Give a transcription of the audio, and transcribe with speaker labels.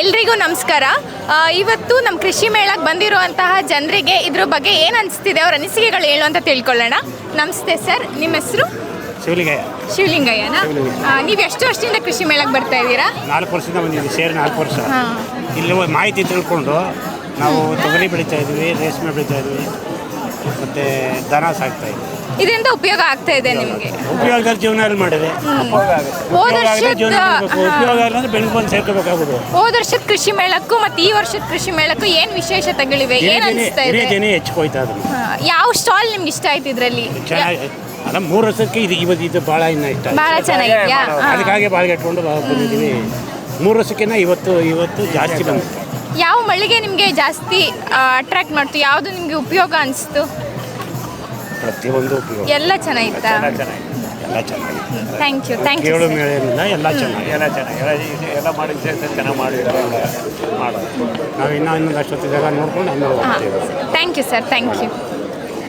Speaker 1: ಎಲ್ರಿಗೂ ನಮಸ್ಕಾರ. ಇವತ್ತು ನಮ್ಮ ಕೃಷಿ ಮೇಳಕ್ಕೆ ಬಂದಿರುವಂತಹ ಜನರಿಗೆ ಇದ್ರ ಬಗ್ಗೆ ಏನು ಅನಿಸ್ತಿದೆ ಅವ್ರ ಅನಿಸಿಕೆಗಳು ಹೇಳು ಅಂತ ತಿಳ್ಕೊಳ್ಳೋಣ. ನಮಸ್ತೆ ಸರ್ ನಿಮ್ಮ ಹೆಸರು?
Speaker 2: ಶಿವಲಿಂಗಯ್ಯ.
Speaker 1: ಶಿವಲಿಂಗಯ್ಯನ? ನೀವು ಎಷ್ಟು ವರ್ಷದಿಂದ ಕೃಷಿ ಮೇಳಕ್ಕೆ ಬರ್ತಾ ಇದ್ದೀರಾ?
Speaker 2: ನಾಲ್ಕು ವರ್ಷದಿಂದ ಬಂದಿದ್ದೀವಿ ಸೇರಿ ನಾಲ್ಕು ವರ್ಷ. ಇಲ್ಲಿ ಮಾಹಿತಿ ತಿಳ್ಕೊಂಡು ನಾವು ತೊಗರಿ ಬೆಳೀತಾ ಇದ್ವಿ ರೇಷ್ಮೆ ಬೆಳೀತಾ ಇದ್ವಿ ಮತ್ತು ದನ ಸಾಕ್ತಾ ಇದ್ವಿ.
Speaker 1: ಇದರಿಂದ ಉಪಯೋಗ ಆಗ್ತಾ ಇದೆ ನಿಮಗೆ?
Speaker 2: ಉಪಯೋಗದಲ್ಲಿ ಜೀವನ ಮಾಡಿದೆ.
Speaker 1: ಹೋದ
Speaker 2: ಉಪಯೋಗ
Speaker 1: ವರ್ಷದ
Speaker 2: ಉಪಯೋಗ ಇಲ್ಲ ಅಂದ್ರೆ ಬೆಳಗ್ಗೆ ಬಂದು
Speaker 1: ಹೋದ ವರ್ಷದ ಕೃಷಿ ಮೇಳಕ್ಕೂ ಮತ್ತೆ ಈ ವರ್ಷದ ಕೃಷಿ ಮೇಳಕ್ಕೂ ಏನು ವಿಶೇಷತೆಗಳಿವೆ ಏನು ಅನಿಸ್ತಾ ಇದೆ?
Speaker 2: ಜನ ಹೆಚ್ಚು ಹೋಯ್ತಾ ಅದನ್ನು
Speaker 1: ಯಾವ ಸ್ಟಾಲ್ ನಿಮ್ಗೆ ಇಷ್ಟ ಆಯ್ತು ಇದರಲ್ಲಿ?
Speaker 2: ಅಲ್ಲ ಮೂರು ವರ್ಷಕ್ಕೆ ಇದು ಇವತ್ತು ಇದು ಭಾಳ ಇನ್ನ ಇಷ್ಟ ಆಯ್ತು.
Speaker 1: ಭಾಳ ಚೆನ್ನಾಗಿದ್ಯಾ?
Speaker 2: ಅದಕ್ಕಾಗಿ ಭಾಳ ಇಟ್ಕೊಂಡು ಬಂದಿದ್ದೀವಿ ಮೂರು ವರ್ಷಕ್ಕಿಂತ ಇವತ್ತು ಇವತ್ತು ಜಾಸ್ತಿ ಬಂದಿತ್ತು
Speaker 1: ಯಾವ ಮಳಿಗೆ ನಿಮಗೆ ಜಾಸ್ತಿ ಅಟ್ರಾಕ್ಟ್ ಮಾಡ್ತು? ಯಾವುದು ನಿಮಗೆ ಉಪಯೋಗ ಅನಿಸ್ತು?
Speaker 2: ಪ್ರತಿಯೊಂದು ಉಪಯೋಗ.
Speaker 1: ಎಲ್ಲ ಚೆನ್ನಾಗಿತ್ತಾ?
Speaker 2: ಎಲ್ಲ ಚೆನ್ನಾಗಿ ಎಲ್ಲ ಚೆನ್ನಾಗಿ
Speaker 1: ಥ್ಯಾಂಕ್ ಯು ಥ್ಯಾಂಕ್ ಯು
Speaker 2: ಕೇಳು ಮೇಳೇನಿಲ್ಲ ಎಲ್ಲ ಚೆನ್ನಾಗಿ
Speaker 3: ಎಲ್ಲ ಚೆನ್ನಾಗಿ. ಎಲ್ಲ ಇದು ಎಲ್ಲ ಮಾಡಿ ಚೆನ್ನಾಗಿ ಮಾಡಿ ಮಾಡೋದು.
Speaker 2: ನಾವು ಇನ್ನೂ ಇನ್ನೊಂದು ಅಷ್ಟೊತ್ತು ಜಾಗ ನೋಡ್ಕೊಂಡು ಆಮೇಲೆ ಹೋಗ್ತೀವಿ.
Speaker 1: Thank you sir thank you